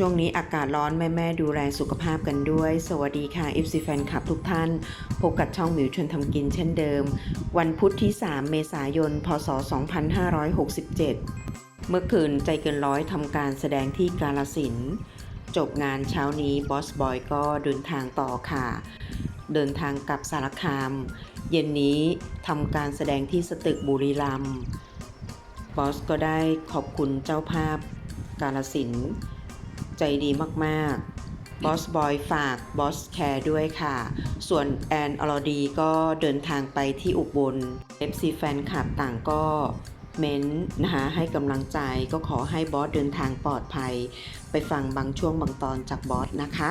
ช่วงนี้อากาศร้อนแม่ๆดูแลสุขภาพกันด้วย สวัสดีค่ะ FC แฟนคลับทุกท่าน พบกับช่องหมิวชวนทำกินเช่นเดิม วันพุธที่ 3 เมษายน พศ 2567 เมื่อคืนใจเกินร้อยทำการแสดงที่กาลสิน จบงานเช้านี้บอสบอยก็เดินทางต่อค่ะ เดินทางกลับสารคาม เย็นนี้ทำการแสดงที่สตึกบุรีรัมย์บอสก็ได้ขอบคุณเจ้าภาพกาลสิน์ ใจดีมากๆบอสบอยฝากบอสแคร์ด้วยค่ะ ส่วนแอนอลอดีก็เดินทางไปที่อุบล FC แฟนคลับต่างก็เม้นต์นะคะให้กำลังใจก็ขอให้บอสเดินทางปลอดภัย ไปฟังบางช่วงบางตอนจากบอสนะคะ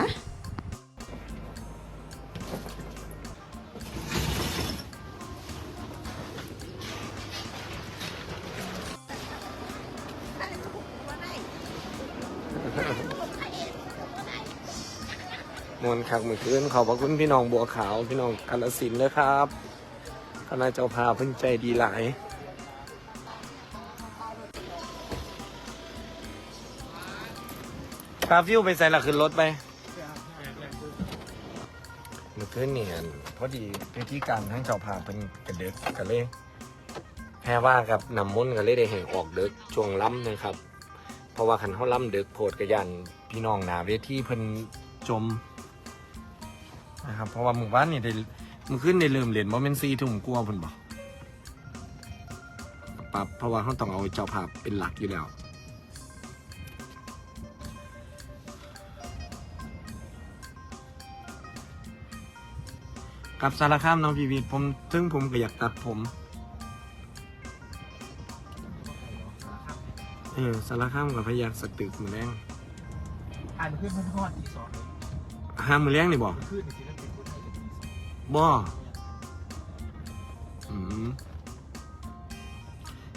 มวนคักเมื่อคืนขอบพระคุณพี่น้องบัวขาว พี่น้องกาลสินธุ์นะครับคณะเจ้าภาพเพิ่นใจดีหลายกาฟิวไปใส่ละขึ้นรถไปเมื่อคืนเนี่ยพอดีพิธีการทั้งเจ้าภาพเป็นกระเด็กกระเล่แพ้ว่ากับนำมนต์กระเล่ได้แห่งออกเด็กช่วงล้ำนะครับ เพราะว่าคันเขาล้ำเด็กโพดกระยันพี่น้องหนาเวทีเพิ่นจมนะครับเพราะว่าหมู่บ้านนี่ได้มันขึ้นได้เริ่มเรียนว่าเป็นซีทุ่มกลัวาเพุ่นบอกปรับเพราะว่าเขาต้องเอาเจ้าภาพเป็นหลักอยู่แล้วกับสารคามน้องพีวีผมซึ่งผมก็อยากตัดผม เออสารคามกับพยักสักตึกมือแรงอ่านขึ้นเพื่อนทอดที่สองห้ามมือแรงนี่บอกขึ้นในศิลปินคนไทยจะมีสองบ่อืม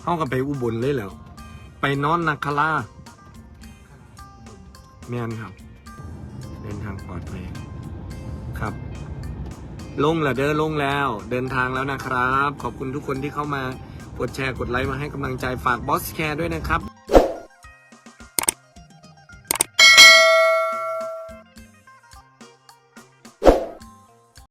เข้ากันไปอุบลเลยแล้ว ไปนอนนาคาราแม่นครับ เดินทางปลอดภัยครับ ลงแล้วเด้อลงแล้ว เดินทางแล้วนะครับ ขอบคุณทุกคนที่เข้ามากดแชร์กดไลค์มาให้กำลังใจฝากบอสแคร์ด้วยนะครับ